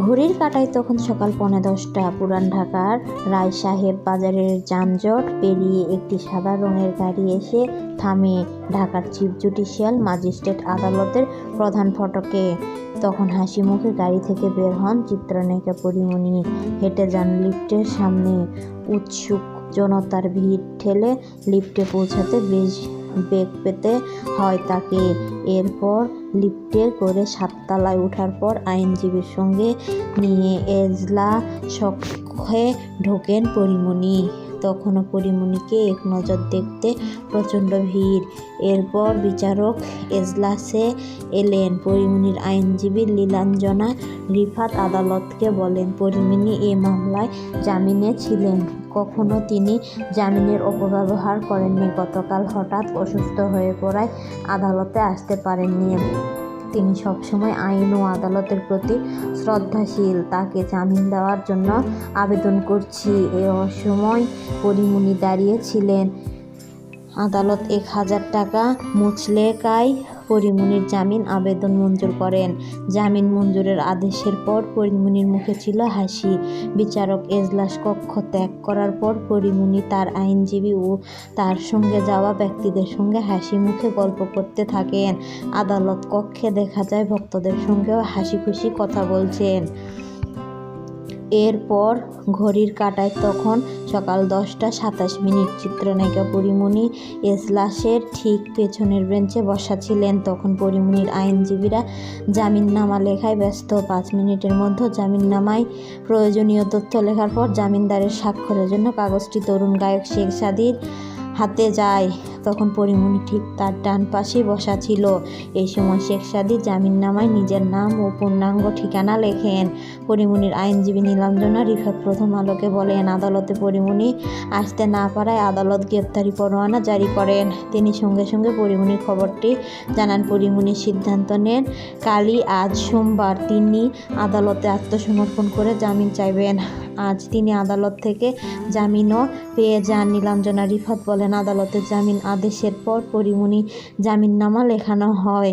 ঘড়ির কাটায় তখন সকাল পৌনে দশটা, পুরান ঢাকার রায় সাহেব বাজারের যানজট পেরিয়ে একটি সাদা রঙের গাড়ি এসে থামে ঢাকার চিফ জুডিশিয়াল ম্যাজিস্ট্রেট আদালতের প্রধান ফটকে। তখন হাসি মুখে গাড়ি থেকে বের হন চিত্রনায়িকা পরিমণি। হেঁটে যান লিফটের সামনে। উৎসুক জনতার ভিড় ঠেলে লিফটে পৌঁছাতে বেশ বেগ পেতে হয় তাকে। এরপর লিফটে করে সাততলায় ওঠার পর আইনজীবীর সঙ্গে নিয়ে এজলা সক্ষে ঢোকেন পরিমণি। তখনও পরিমণিকে এক নজর দেখতে প্রচণ্ড ভিড়। এরপর বিচারক এজলাসে এলেন। পরিমণির আইনজীবী লীলাঞ্জনা রিফাত আদালতকে বলেন, পরিমণি এ মামলায় জামিনে ছিলেন। কখনো তিনি জামিনের অপব্যবহার করেননি। গতকাল হঠাৎ অসুস্থ হয়ে পড়ায় আদালতে আসতে পারেননি। তিনি সবসময় আইন ও আদালতের প্রতি শ্রদ্ধাশীল। তাকে জামিন দেওয়ার জন্য আবেদন করছি। এ অসময় পরিমণি দাঁড়িয়েছিলেন আদালত এক হাজার টাকা মুচলেকায় পরিমণির জামিন আবেদন মঞ্জুর করেন। জামিন মঞ্জুরের আদেশের পর পরিমণির মুখে ছিল হাসি। বিচারক এজলাস কক্ষ ত্যাগ করার পর পরিমণি তার আইনজীবী ও তার সঙ্গে যাওয়া ব্যক্তিদের সঙ্গে হাসি মুখে গল্প করতে থাকেন। আদালত কক্ষে দেখা যায় ভক্তদের সঙ্গেও হাসি খুশি কথা বলছেন। এরপর ঘড়ির কাটায় তখন সকাল দশটা সাতাশ মিনিট। চিত্রনায়িকা পরিমণি এজলাসের ঠিক পেছনের বেঞ্চে বসা ছিলেন। তখন পরিমণির আইনজীবীরা জামিননামা লেখায় ব্যস্ত। পাঁচ মিনিটের মধ্যে জামিননামায় প্রয়োজনীয় তথ্য লেখার পর জামিনদারের স্বাক্ষরের জন্য কাগজটি তরুণ গায়ক শেখ সাদির হাতে যায়। তখন পরিমণি ঠিক তার ডান পাশেই বসা ছিল। এই সময় শেখ সাদি জামিননামায় নিজের নাম ও পূর্ণাঙ্গ ঠিকানা লেখেন। পরিমণির আইনজীবী নীলাঞ্জনা রিফাত প্রথম আলোকে বলেন, আদালতে পরিমণি আসতে না পারায় আদালত গ্রেপ্তারি পরোয়ানা জারি করেন। তিনি সঙ্গে সঙ্গে পরিমণির খবরটি জানান। পরিমণির সিদ্ধান্ত নেন, কালই আজ সোমবার তিনি আদালতে আত্মসমর্পণ করে জামিন চাইবেন। আজ তিনি আদালত থেকে জামিনও পেয়ে যান নীলাঞ্জনা রিফাত বলেন আদালতের জামিন আদেশের পর পরিমণি জামিননামা লেখানো হয়।